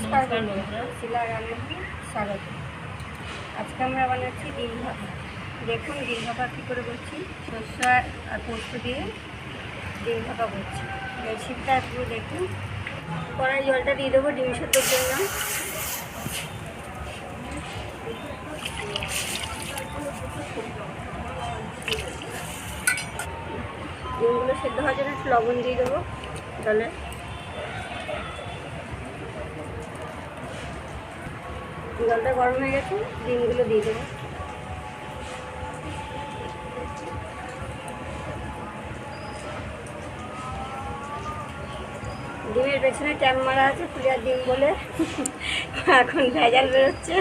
নমস্কার বন্ধুরা। শিলা রান্নাতে স্বাগত। আজকে আমরা বানাচ্ছি ডিম ভাপা দেখুন ডিম ভাপা কী করে করছি সরষা আর পোস্ত দিয়ে ডিম ভাপা করছি রেসিপিটা পুরো দেখুন। কড়াই জলটা দিয়ে দেবো, ডিম সেদ্ধর জন্য ডিমগুলো সেদ্ধ হওয়ার জন্য একটু লবণ দিয়ে দেবো। জলে জলটা গরম হয়ে গেছে, ডিমগুলো দিয়ে দেবো। ডিমের পেছনে ট্যাম মারা আছে ফুলিয়ার ডিম বলে। এখন ভেজাল বেরোচ্ছে।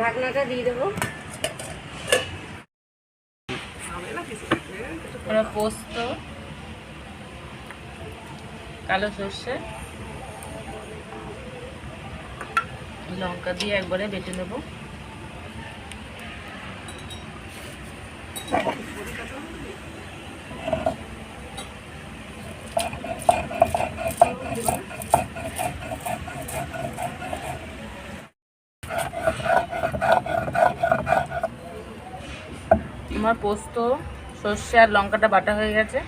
ঢাকনাটা দিয়ে দেবো। পোস্ত কালো সর্ষে লঙ্কা দিয়ে একবারে বেটে নেব। আমার পোস্ত সর্ষে আর লঙ্কাটা বাটা হয়ে গেছে।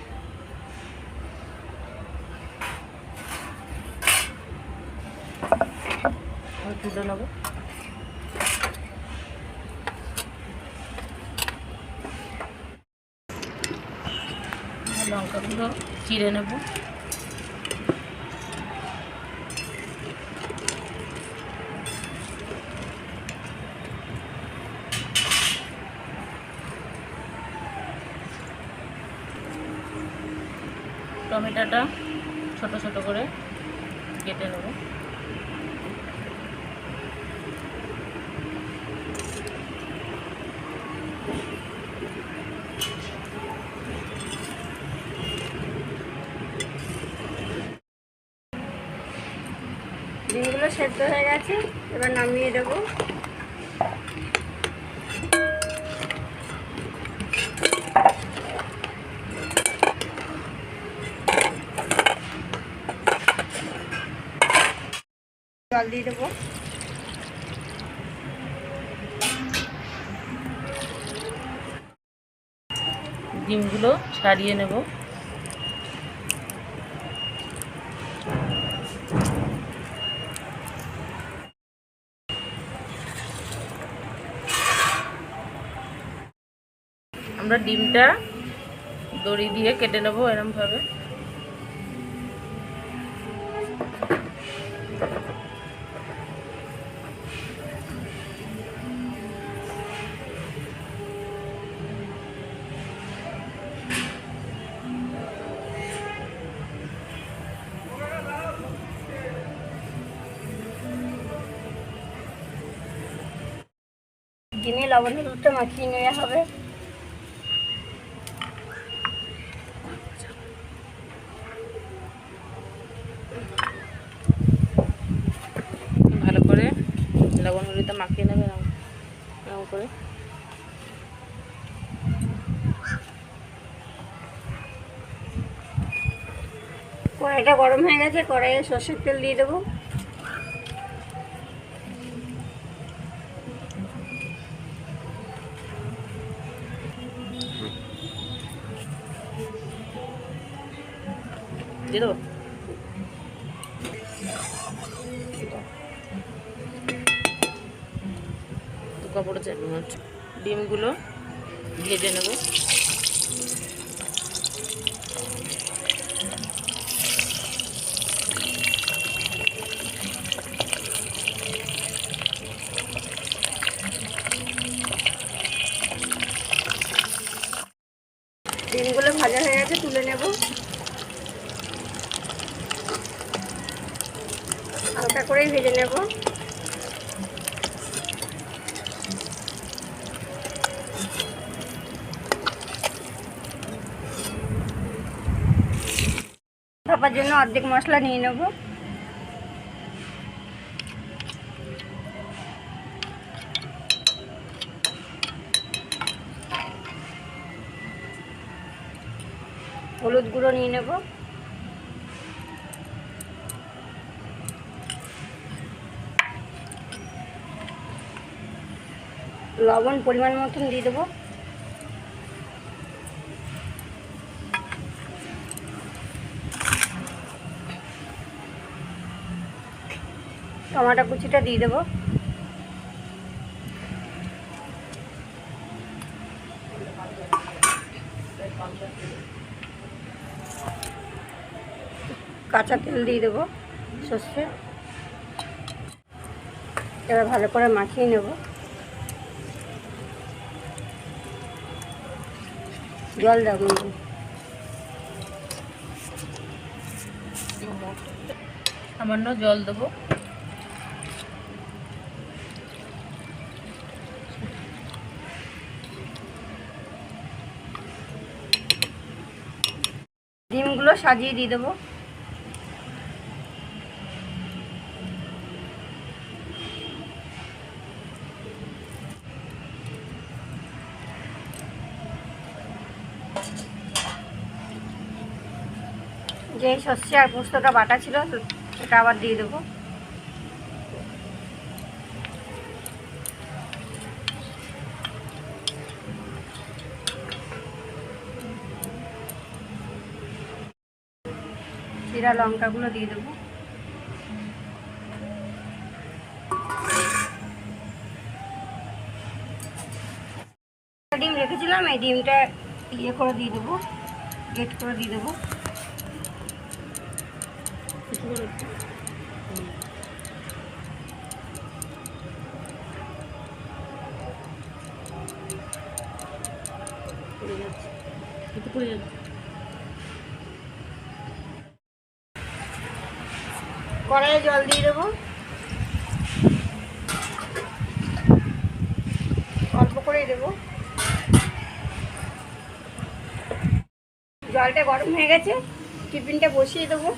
তুলে নেব। লঙ্কাগুলো চিড়ে নেব। টমেটোটা ছোট ছোট করে কেটে নেব। ডিমগুলো সেদ্ধ হয়ে গেছে এবার নামিয়ে দেবো জল দিয়ে দেবো। ডিমগুলো ছাড়িয়ে নেব। আমরা ডিমটা দড়ি দিয়ে কেটে নেব এরম ডিমে লবণ হলুদটা মাখিয়ে নেওয়া হবে। ভালো করে লবণ হলুদটা মাখিয়ে নেবে করে। কড়াইটা গরম হয়ে গেছে কড়াইয়ে সর্ষের তেল দিয়ে দেবো। দিয়ে দেবো দু কাপড় চামচ ডিমগুলো ভেজে নেব। ডিমগুলো ভাজা হয়ে গেছে তুলে নেব। হালকা করেই ভেজে নেব। ভাপার জন্য অর্ধেক মশলা নিয়ে নেব। হলুদ গুঁড়ো নিয়ে নেব। লবণ পরিমাণ মতন দিয়ে দেবো। টমাটো কুচিটা দিয়ে দেবো। কাঁচা তেল দিয়ে দেবো সর্ষে। এবার ভালো করে মাখিয়ে নেব। জল দেবো সামান্য জল দেবো। ডিমগুলো সাজিয়ে দিয়ে দেবো। যে সর্ষে আর পোস্তটা বাটা ছিল, সেটা আবার দিয়ে দেবো। জিরা লঙ্কাগুলো দিয়ে দেবো। ডিম রেখেছিলাম, এই ডিমটা ইয়ে করে দিয়ে দেবো গেট করে দিয়ে দেবো। পড়ে যাচ্ছে কড়াইয়ে জল দিয়ে দেবো। অল্প করেই দেবো। জলটা গরম হয়ে গেছে। টিফিনটা বসিয়ে দেবো।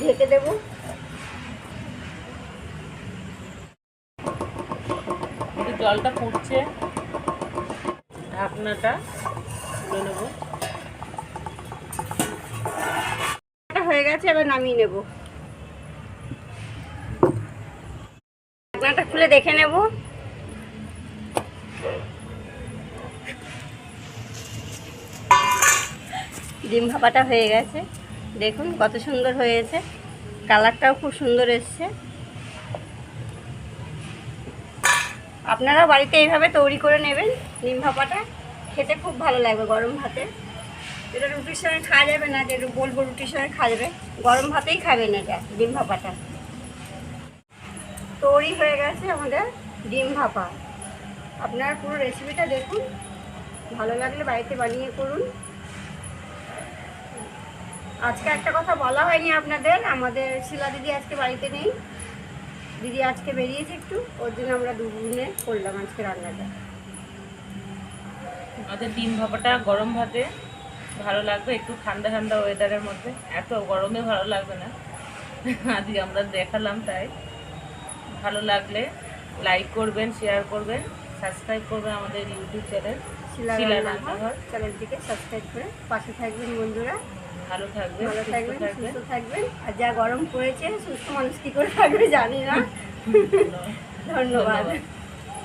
ঢেকে দেবো। জলটা ফুটছে। ঢাকনাটা তুলে নেব। হয়ে গেছে এবার নামিয়ে নেব। ঢাকনাটা খুলে দেখে নেব। ডিম ভাপাটা হয়ে গেছে। দেখুন কত সুন্দর হয়েছে। কালারটাও খুব সুন্দর এসছে। আপনারা বাড়িতে এইভাবে তৈরি করে নেবেন ডিম ভাপাটা। খেতে খুব ভালো লাগবে গরম ভাতে। এটা রুটির সঙ্গে খাওয়া যাবে না, যে বলব রুটির সঙ্গে খাওয়া যাবে। গরম ভাতেই খাবেন এটা, ডিম ভাপাটা। তৈরি হয়ে গেছে আমাদের ডিম ভাপা। আপনার পুরো রেসিপিটা দেখুন। ভালো লাগলে বাড়িতে বানিয়ে করুন। আজকে একটা কথা বলা হয়নি আপনাদের। আমাদের শিলা দিদি আজকে বাড়িতে নেই। দিদি আজকে বেরিয়েছে একটু ওর জন্য আমরা দুদিনে করলাম আজকে রান্নাটা। আমাদের ডিম ভাপাটা গরম ভাতে ভালো লাগবে একটু ঠান্ডা ঠান্ডা ওয়েদারের মধ্যে। এত গরমে ভালো লাগবে না। আজকে আমরা দেখালাম তাই। ভালো লাগলে লাইক করবেন শেয়ার করবেন সাবস্ক্রাইব করবেন আমাদের ইউটিউব চ্যানেল শিলা রান্নাঘর। চ্যানেলটিকে সাবস্ক্রাইব করে পাশে থাকবেন বন্ধুরা। ভালো থাকবেন ভালো থাকবেন সুস্থ থাকবেন। আর যা গরম পড়েছে সুস্থ মানুষ কি করে থাকবে জানি না। ধন্যবাদ।